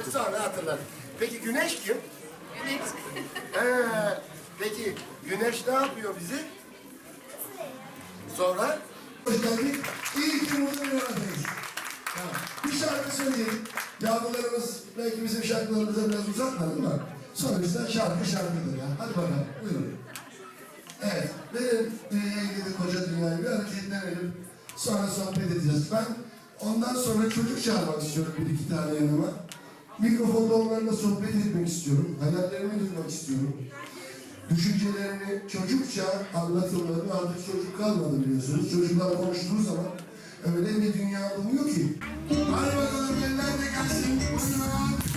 işte sonra hatırladım. Peki güneş kim? Güneş. Ee, peki güneş ne yapıyor bizi? Sonra? Hoş geldik. İyi ki burada bir aradayız. Bir şarkı söyleyelim. Yavrularımız belki bizim şarkılarımıza biraz uzatmadı mı? Sonuçta şarkı şarkıdır ya. Hadi bakalım buyurun. Evet, benim dünyaya ilgili koca dünyayı bir hareketlenelim. Sonra sohbet edeceğiz. Ben ondan sonra çocuk çağırmak istiyorum bir iki tane yanıma. Mikrofonda onlarla sohbet etmek istiyorum. Hayallerimi duymak istiyorum. Düşüncelerini çocukça anlatımları artık çocuk kalmadı biliyorsunuz. Çocuklar konuştuğu zaman öyle bir dünya doğuyor ki. Hadi bakalım eller de gelsin. Buyurun.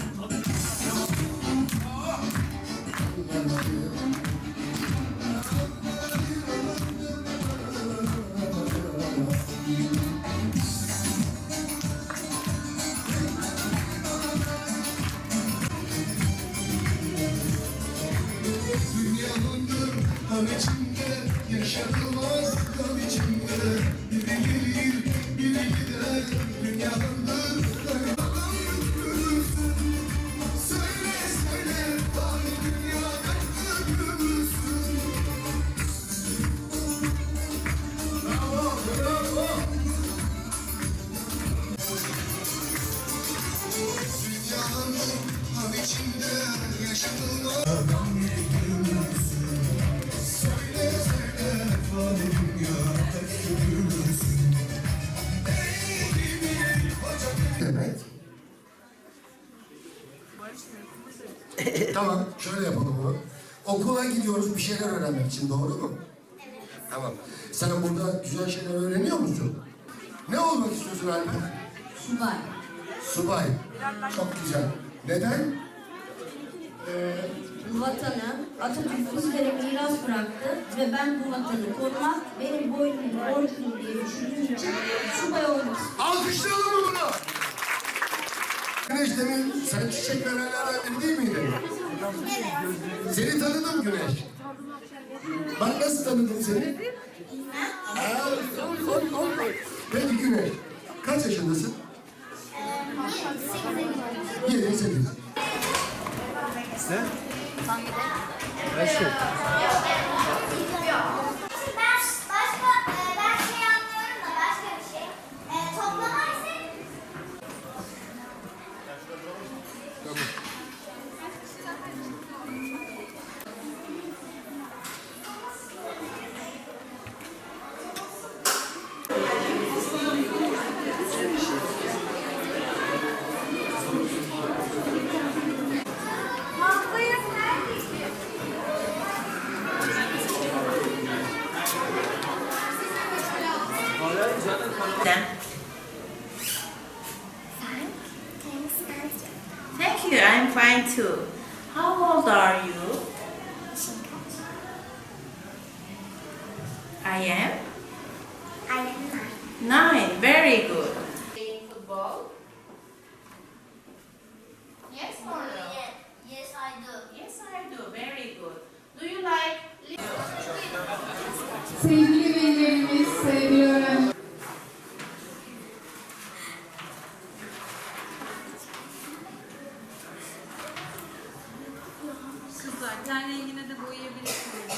Kan içinde yaşatılmaz kan içinde tamam, şöyle yapalım bunu. Okula gidiyoruz bir şeyler öğrenmek için, doğru mu? Evet. Tamam. Sen burada güzel şeyler öğreniyor musun? Ne olmak istiyorsun Alper? Subay. Subay. Çok güzel. Neden? Bu vatanı Atatürk bizlere miras bıraktı ve ben bu vatanı korumak benim boynumun borcum diye düşündüğüm için subay olmak istiyorum. Güneş demin sen çiçek verenlerden biri değil miydin? Seni tanıdım Güneş. Ben nasıl tanıdım seni? Aa, Peki Güneş, kaç yaşındasın? Yedi, sekiz. Ben Thank you, I'm fine too. How old are you? I am I am nine. nine. Very good. Playing football? Yes or no? Yes, I do. Yes, I do. Very good. Do you like? Sevgili velilerimiz, sevgili öğrenciler. Ten rengine de boyayabilirsiniz.